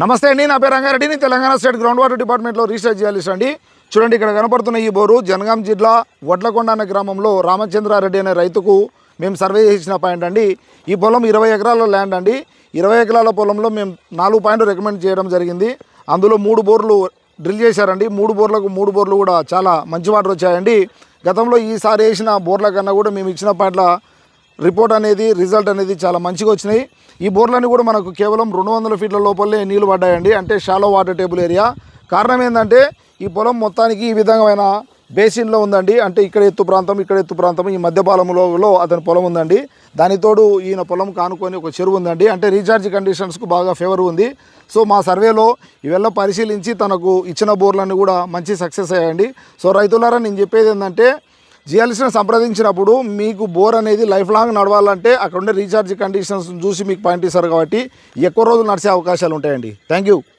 నమస్తే అండి నా పేరు రంగారెడ్డి. నేను తెలంగాణ స్టేట్ గ్రౌండ్ వాటర్ డిపార్ట్మెంట్లో రీసెర్చ్ చేయాలి అండి. చూడండి ఇక్కడ కనపడుతున్న ఈ బోరు జనగాం జిల్లా వడ్లకొండ అనే గ్రామంలో రామచంద్రారెడ్డి అనే రైతుకు మేము సర్వే చేసిన పాయింట్ అండి. ఈ పొలం ఇరవై ఎకరాల ల్యాండ్ అండి. ఇరవై ఎకరాల పొలంలో మేము నాలుగు పాయింట్లు రికమెండ్ చేయడం జరిగింది. అందులో మూడు బోర్లు డ్రిల్ చేశారండి. మూడు బోర్లకు మూడు బోర్లు కూడా చాలా మంచి వాటర్ వచ్చాయండి. గతంలో ఈసారి వేసిన బోర్ల కన్నా కూడా మేము ఇచ్చిన పాయింట్ల రిపోర్ట్ అనేది రిజల్ట్ అనేది చాలా మంచిగా వచ్చినాయి. ఈ బోర్లన్నీ కూడా మనకు కేవలం రెండు వందల ఫీట్ల లోపలే నీళ్ళు పడ్డాయండి. అంటే షాలో వాటర్ టేబుల్ ఏరియా కారణం ఏంటంటే ఈ పొలం మొత్తానికి ఈ విధమైన బేసిన్లో ఉందండి. అంటే ఇక్కడ ఎత్తు ప్రాంతం ఇక్కడ ఎత్తు ప్రాంతం ఈ మధ్యపాలంలో అతని పొలం ఉందండి. దానితోడు ఈయన పొలం కానుకొని ఒక చెరువు ఉందండి. అంటే రీఛార్జ్ కండిషన్స్కు బాగా ఫేవర్ ఉంది. సో మా సర్వేలో ఇవెల్ల పరిశీలించి తనకు ఇచ్చిన బోర్లన్నీ కూడా మంచి సక్సెస్ అయ్యాయండి. సో రైతులారా నేను చెప్పేది ఏంటంటే జిఎల్సీని సంప్రదించినప్పుడు మీకు బోర్ అనేది లైఫ్ లాంగ్ నడవాలంటే అక్కడ ఉండే రీఛార్జ్ కండిషన్స్ చూసి మీకు పాయింట్ ఇస్తారు కాబట్టి ఎక్కువ రోజులు నడిచే అవకాశాలు ఉంటాయండి. Thank you.